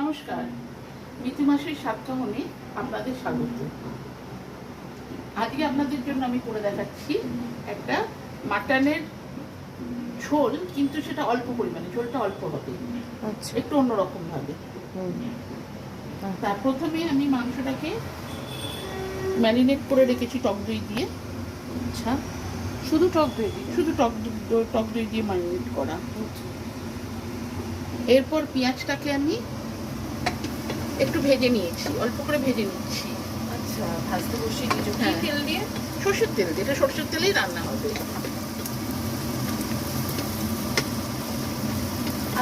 নমস্কার। মিথি মাসের সাতকাহনে আপনাদের স্বাগত। আজকে আপনাদের জন্য আমি করে দেখাচ্ছি একটা মাটনের ঝোল কিন্তু সেটা অল্প পরিমাণে ঝোলটা অল্প হবে। আচ্ছা। একটু অন্যরকম ভাবে তা প্রথমে আমি মাংসটাকে ম্যারিনেট করে রেখেছি টক দই দিয়ে। আচ্ছা। শুধু টক দই দিই শুধু টক টক দই দিয়ে ম্যারিনেট করা। এরপর পেঁয়াজটাকে আমি একটু ভেজে নিয়েছি অল্প করে ভেজে নিচ্ছি। আচ্ছা ভাজতে বসিয়ে দিয়েছ কি হ্যাঁ। তেল দিয়ে? সর্ষের তেল দিয়ে এটা সর্ষের তেলেই রান্না হবে।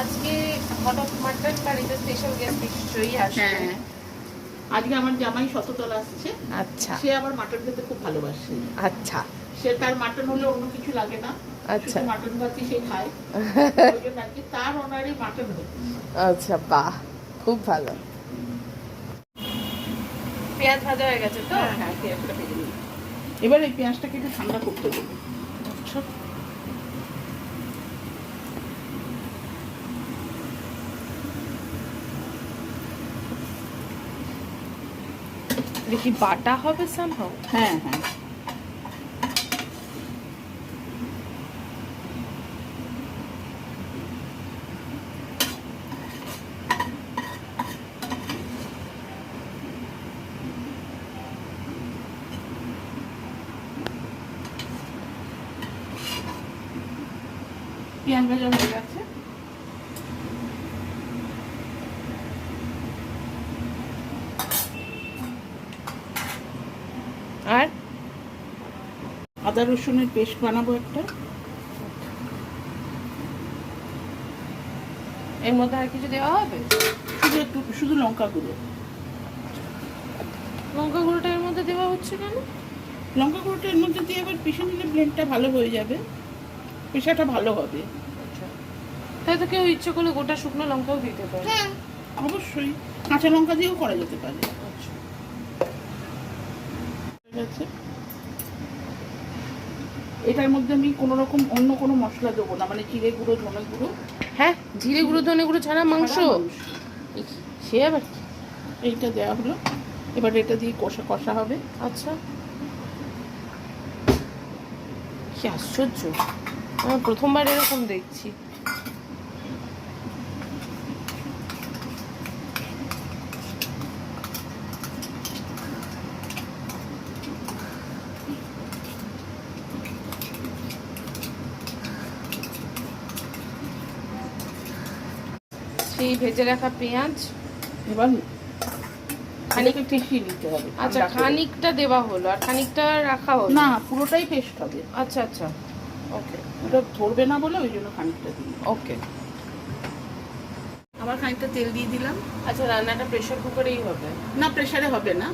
আজকে হঠাৎ মাটন বাড়িতে স্পেশাল গেস্ট নিশ্চয়ই আসবে। হ্যাঁ আজকে আমার জামাই শততলা আসছে। আচ্ছা। সে আবার মাটন খেতে খুব ভালোবাসে। আচ্ছা। সে তার মাটন হলে অন্য কিছু লাগে না। আচ্ছা। মাটন ভাতই সে খায়। তার অনারে মাটন আচ্ছা বাহ খুব ভালো। পেঁয়াজ ভাজা হয়ে গেছে তো? হ্যাঁ হ্যাঁ পেঁয়াজটা ভেজে নিই। এবার এই পেঁয়াজটাকে একটু ঠান্ডা করতে দেবো। আচ্ছা দেখি বাটা হবে সামহাও হ্যাঁ হ্যাঁ। পেঁয়াজ ভাজা হয়ে গেছে আর? আদা রসুনের পেস্ট বানাবো একটা। এর মধ্যে আর কিছু দেওয়া হবে? শুধু একটু শুধু লঙ্কা গুঁড়ো। লঙ্কা গুঁড়োটা এর মধ্যে দেওয়া হচ্ছে কেন? লঙ্কা গুঁড়োটা এর মধ্যে দিয়ে আবার পিষে নিলে ব্লেন্ডটা ভালো হয়ে যাবে। পেশাটা ভালো হবে। তাই তো কেউ ইচ্ছে করলে গোটা শুকনো লঙ্কাও দিতে পারে। হ্যাঁ। অবশ্যই। কাঁচা লঙ্কা দিয়েও করা যেতে পারে। আচ্ছা। ঠিক আছে এটার মধ্যে আমি কোনো রকম অন্য কোনো মশলা দেবো না মানে জিরে গুঁড়ো ধনে গুঁড়ো। হ্যাঁ জিরে গুঁড়ো ধনে গুঁড়ো ছাড়া মাংস। ছাড়া মাংস। সে আবার এইটা দেওয়া হলো। এবার এটা দিয়ে কষা কষা হবে। আচ্ছা। কি আশ্চর্য। আমি প্রথমবার এরকম দেখছি। সেই ভেজে রাখা পেঁয়াজ। এবার খানিক- খানিকটা নিতে হবে। আচ্ছা খানিকটা দেওয়া হলো। আর খানিকটা রাখা হলো? না পুরোটাই পেস্ট হবে। আচ্ছা আচ্ছা। ওকে ওটা ধরবে না বলে ওই জন্য খানিকটা দিই ওকে আবার খানিকটা তেল দিয়ে দিলাম। আচ্ছা রান্নাটা প্রেশার কুকারেই হবে। না প্রেসারে হবে না।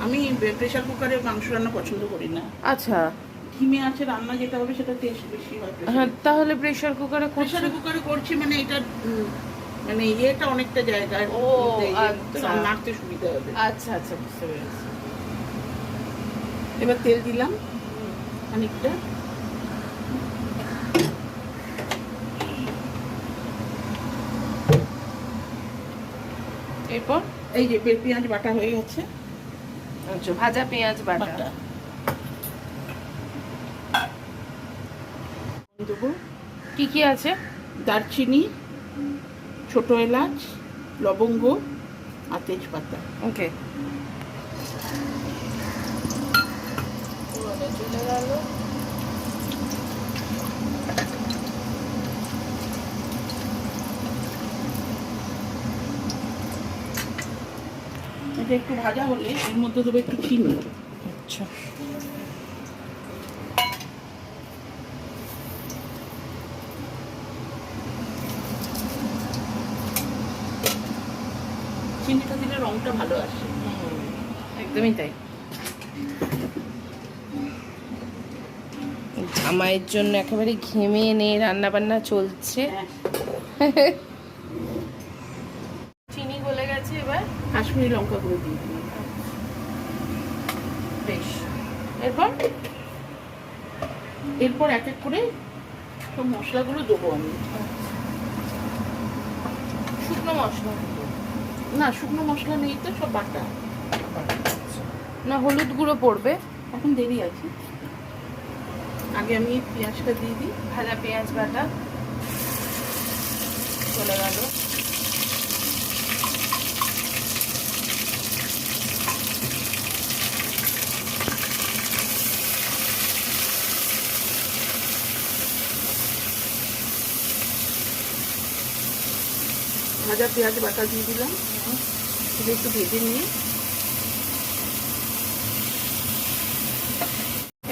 আমি প্রেসার কুকারে মাংস রান্না পছন্দ করি না। আচ্ছা। ধিমে আছে রান্না যেটা হবে সেটা টেস্ট বেশি হয় হ্যাঁ তাহলে প্রেশার কুকারে করছ? প্রেসারে কুকারে করছি মানে এটা মানে ইয়েটা অনেকটা জায়গায় ও, ইয়ে আচ্ছা। নাড়তে সুবিধা হবে। আচ্ছা আচ্ছা বুঝতে পেরেছি। এবার তেল দিলাম। খানিকটা। এরপর এই যে পেঁয়াজ বাটা হয়ে গেছে। আচ্ছা ভাজা পেঁয়াজ বাটা। বাটা। দেবো। কি কি আছে? দারচিনি। ছোট এলাচ লবঙ্গ আর তেজপাতা। ওকে। এটা একটু ভাজা হলে এর মধ্যে দেবো একটু চিনি। আচ্ছা। চিনিটা দিলে রংটা ভালো আসে। একদমই তাই। জামাইয়ের জন্য একেবারে ঘেমে নে রান্না বান্না চলছে। হ্যাঁ। চিনি গলে গেছে এবার। কাশ্মীরি লঙ্কা গুঁড়ো দিয়ে বেশ। এরপর? এরপর এক এক করে মশলাগুলো দেবো আমি। শুকনো মশলা। না শুকনো মশলা নেই তো সব বাটা। না হলুদ গুঁড়ো পড়বে। এখন দেরি আছে। আগে আমি পেঁয়াজটা দিয়ে দিই। ভাজা পেঁয়াজ বাটা। চলে গেল। ভাজা পেঁয়াজ বাটা দিয়ে দিলাম। এটা একটু ভেজে নিয়ে।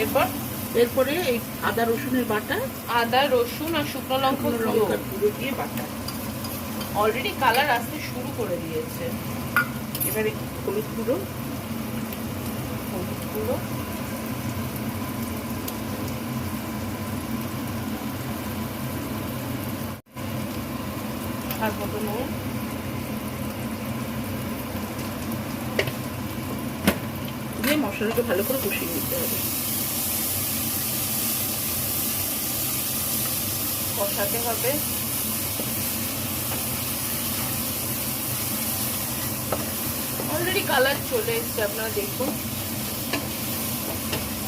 এরপর এরপরে এই আদা রসুনের বাটা আদা রসুন আর শুকনো লঙ্কা গুঁড়ো। গুঁড়ো দিয়ে বাটা। অলরেডি কালার আসতে শুরু করে দিয়েছে। এবারে হলুদ গুঁড়ো। হলুদ গুঁড়ো আর মতো নুন দিয়ে মশলাটা ভালো করে কষিয়ে নিতে হবে। কষাতে হবে। অলরেডি কালার চলে এসছে আপনারা দেখুন।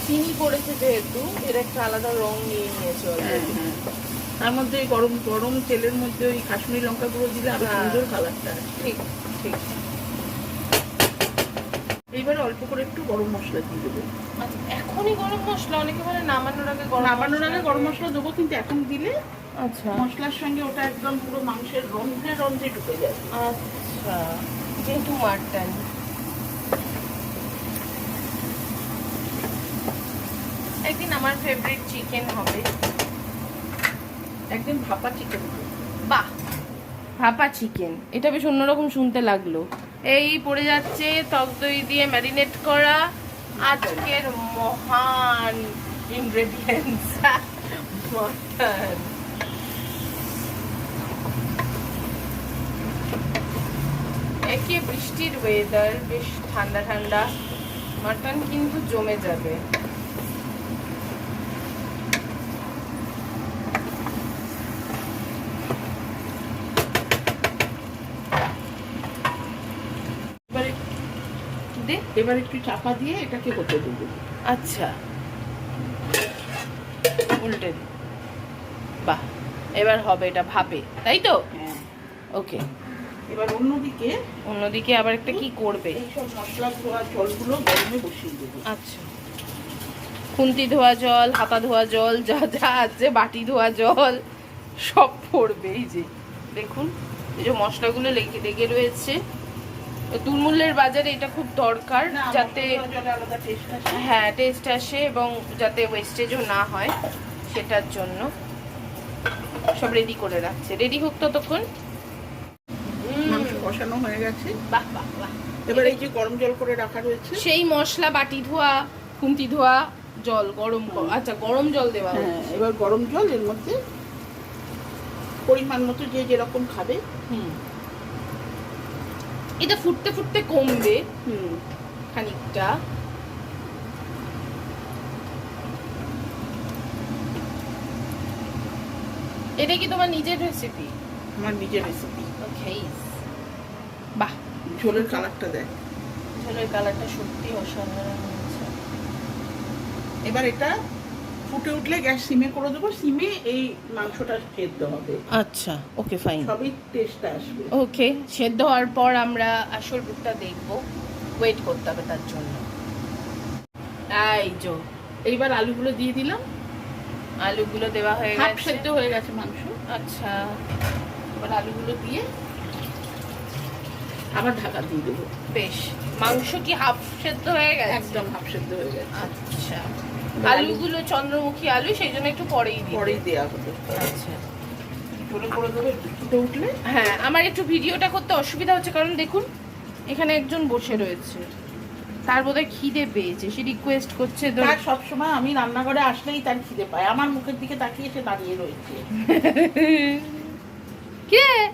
চিনি পড়েছে যেহেতু এর একটা আলাদা রং নিয়ে নিয়েছে হ্যাঁ অলরেডি হ্যাঁ। তার মধ্যে গরম গরম তেলের মধ্যে ওই কাশ্মীরি লঙ্কা গুঁড়ো দিলে আরও হ্যাঁ। সুন্দর কালারটা ঠিক ঠিক। এইবারে অল্প করে একটু গরম মশলা দিয়ে দেবো। আচ্ছা এখনই গরম মশলা? অনেকে বলে নামানোর আগে গরম নামানোর আগে গরম মশলা দেবো কিন্তু এখন দিলে আচ্ছা। মশলার সঙ্গে ওটা একদম পুরো মাংসের রন্ধ্রে রন্ধ্রে ঢুকে যাবে আচ্ছা যেহেতু মাটন একদিন আমার ফেভারিট চিকেন হবে। একদিন ভাপা চিকেন বাহ ভাপা চিকেন এটা বেশ অন্যরকম শুনতে লাগল। এই পড়ে যাচ্ছে টক দই দিয়ে ম্যারিনেট করা। আজকের মহান ইনগ্রেডিয়েন্টস মটন। একে বৃষ্টির ওয়েদার বেশ ঠান্ডা ঠান্ডা। মটন কিন্তু জমে যাবে। দে এবার একটু চাপা দিয়ে এটাকে হতে দেবো। আচ্ছা। উল্টে। বাহ এবার হবে এটা ভাপে তাই তো? হ্যাঁ। ওকে। এবার অন্যদিকে অন্যদিকে আবার একটা কি করবে? এইসব মশলা ধোয়া জলগুলো গরমে বসিয়ে দেবো। আচ্ছা। খুন্তি ধোয়া জল হাতা ধোয়া জল যা যা আছে বাটি ধোয়া জল সব পড়বে এই যে। দেখুন এই যে মশলাগুলো লেগে লেগে রয়েছে। তুলমূল্যের বাজারে এটা খুব দরকার যাতে হ্যাঁ টেস্ট আসে এবং যাতে ওয়েস্টেজও না হয় সেটার জন্য। সব রেডি করে রাখছে। রেডি হোক ততক্ষণ। কষানো হয়ে গেছে? বাহ বাহ বাহ। এবার এই যে গরম জল করে রাখা রয়েছে। সেই মশলা বাটি ধোয়া খুন্তি ধোয়া জল গরম আচ্ছা গরম জল দেওয়া হ্যাঁ এবার গরম জল এর মধ্যে পরিমাণ মতো যে যেরকম খাবে। হুম। এটা ফুটতে ফুটতে কমবে। হুম। খানিকটা। এটা কি তোমার নিজের রেসিপি আমার নিজের রেসিপি ওকে বাহ। ঝোলের কালারটা দেয় ঝোলের কালারটা সত্যি অসাধারণ হয়েছে। এবার এটা ফুটে উঠলে গ্যাস সিমে করে দেবো সিমে এই মাংসটা সেদ্ধ হবে। আচ্ছা ওকে ফাইন সবই টেস্ট আসবে। ওকে সেদ্ধ হওয়ার পর আমরা আসল রূপটা দেখব। ওয়েট করতে হবে তার জন্য। এই যো এইবার আলুগুলো দিয়ে দিলাম। আলুগুলো দেওয়া হয়ে হাফ গেছে। সেদ্ধ হয়ে গেছে মাংস। আচ্ছা এবার আলুগুলো দিয়ে আবার ঢাকা দিয়ে দেবো। বেশ মাংস কি হাফ সেদ্ধ হয়ে গেছে? একদম হাফ সেদ্ধ হয়ে গেছে। আচ্ছা। আলুগুলো চন্দ্রমুখী আলু সেই জন্য একটু পরেই দিই। পরেই দেওয়া আচ্ছা। উঠলে? হ্যাঁ আমার একটু ভিডিওটা করতে অসুবিধা হচ্ছে কারণ দেখুন এখানে একজন বসে রয়েছে। তার বোধহয় খিদে পেয়েছে সে রিকোয়েস্ট করছে তার সবসময় আমি রান্নাঘরে আসলেই তার খিদে পায়। আমার মুখের দিকে তাকিয়ে সে দাঁড়িয়ে রয়েছে। কে?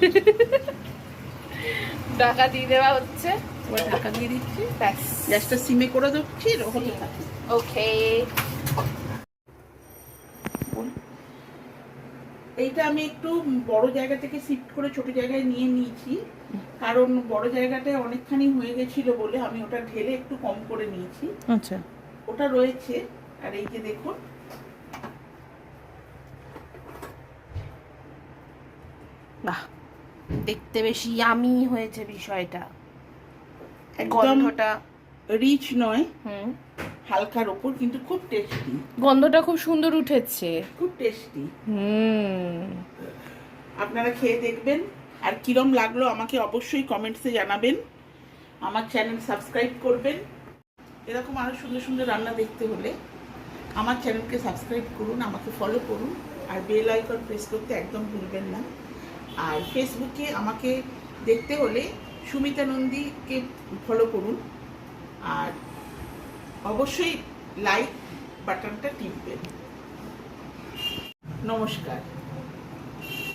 টাকা দিয়ে দেওয়া হচ্ছে। এবার ঢাকা দিয়ে দিচ্ছি। ব্যাস। গ্যাসটা সিমে করে দিচ্ছি হতে থাকে। ওকে। এইটা আমি একটু বড় জায়গা থেকে শিফট করে ছোট জায়গায় নিয়ে নিয়েছি। কারণ বড় জায়গাটায় অনেকখানি হয়ে গেছিল বলে আমি ওটা ঢেলে একটু কম করে নিয়েছি। আচ্ছা। ওটা রয়েছে। আর এই যে দেখুন। বাহ। দেখতে বেশি ইয়ামি হয়েছে বিষয়টা। একদম রিচ নয় হুম। হালকার ওপর কিন্তু খুব টেস্টি গন্ধটা খুব সুন্দর উঠেছে। খুব টেস্টি হুম। আপনারা খেয়ে দেখবেন। আর কিরম লাগল আমাকে অবশ্যই কমেন্টসে জানাবেন। আমার চ্যানেল সাবস্ক্রাইব করবেন। এরকম আরও সুন্দর সুন্দর রান্না দেখতে হলে আমার চ্যানেলকে সাবস্ক্রাইব করুন আমাকে ফলো করুন। আর বেল আইকন প্রেস করতে একদম ভুলবেন না। আর ফেসবুকে আমাকে দেখতে হলে সুমিতা নন্দীকে ফলো করুন। আর অবশ্যই লাইক বাটনটা টিপবেন। নমস্কার।